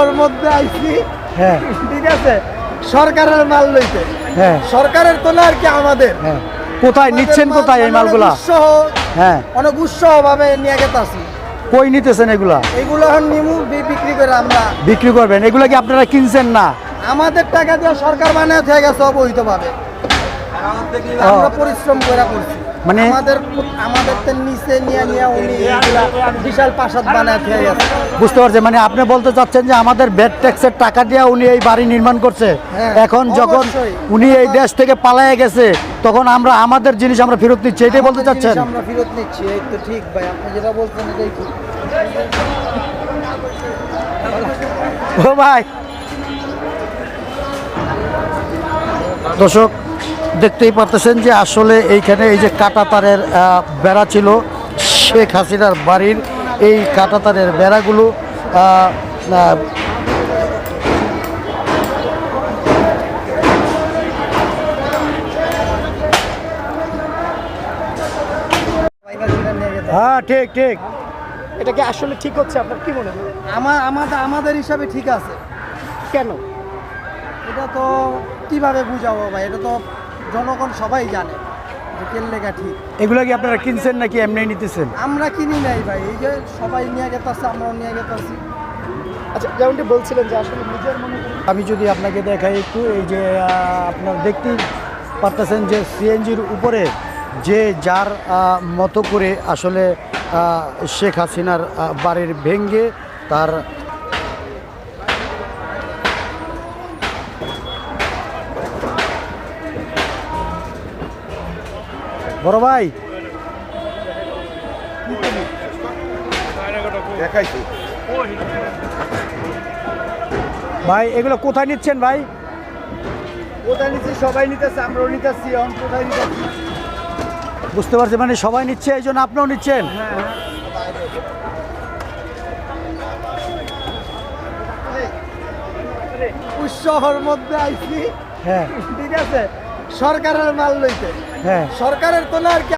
ওর মধ্যে আইছি। হ্যাঁ। ঠিক আছে? সরকারের মাল লইতে। হ্যাঁ। সরকারের তো না আর কি আমাদের। হ্যাঁ। কোথায় নিচ্ছেন কোথায় এই মালগুলা? অনেক উৎসাহ হ্যাঁ। অনেক উৎসাহ ভাবে নিয়ে গেতে আসি কই নিতেছেন এগুলা? এগুলো এখন নিমু বিক্রি করে আমরা। বিক্রি করবেন। এগুলা কি আপনারা কিনছেন না? আমাদের টাকা দিয়ে সরকার বানায় হয়ে গেছে অবহিত ভাবে আমরা পরিশ্রম করে করছি। মানে- আমাদের আমাদের তো নিচে নিয়ে নিয়ে উনি বিশাল প্রাসাদ বানায় গেছে। বুঝতে পারছেন মানে আপনি বলতে চাচ্ছেন যে আমাদের ব্যাড ট্যাক্সের টাকা দিয়ে উনি এই বাড়ি নির্মাণ করছে। হ্যাঁ, এখন যখন উনি এই দেশ থেকে পালায়ে গেছে তখন আমরা আমাদের জিনিস আমরা ফেরত নিচ্ছি এটাই বলতে চাচ্ছেন? আমরা ফেরত নিচ্ছি এই তো ঠিক ভাই আপনি যেটা বলছেন এটাই ঠিক। ও ভাই। দর্শক দেখতেই পারতেছেন যে আসলে এইখানে এই যে কাটাতারের বেড়া ছিল শেখ হাসিনার বাড়ির এই কাটাতারের বেড়াগুলো হ্যাঁ ঠিক ঠিক। এটা কি আসলে ঠিক হচ্ছে? আপনার কি মনে হয়? আমার আমাদের আমাদের হিসাবে ঠিক আছে। কেন? এটা তো কীভাবে বুঝাবো ভাই? এটা তো জনগণ সবাই জানে যে কেন লেখা ঠিক। এগুলো কি আপনারা কিনছেন নাকি এমনি নিতেছেন? আমরা কিনি নাই ভাই এই যে সবাই নিয়ে গেতেছে আমরাও নিয়ে গেতেছি। আচ্ছা যেমনটি বলছিলেন যে আসলে নিজের মনে করে আমি যদি আপনাকে দেখাই একটু এই যে আপনার দেখতেই পারতেছেন যে সিএনজির উপরে যে যার মতো করে আসলে শেখ হাসিনার বাড়ির ভেঙ্গে তার বড় ভাই ভাই এগুলো কোথায় নিচ্ছেন ভাই কোথায় নিচ্ছি সবাই নিতেছে আমরাও নিতেছি এখন কোথায় নিতেছি বুঝতে পারছি মানে সবাই নিচ্ছে এই জন্য আপনিও নিচ্ছেন উৎসাহর মধ্যে আইছি হ্যাঁ ঠিক আছে সরকারের মাল লইতে। হ্যাঁ। সরকারের তো না আর কি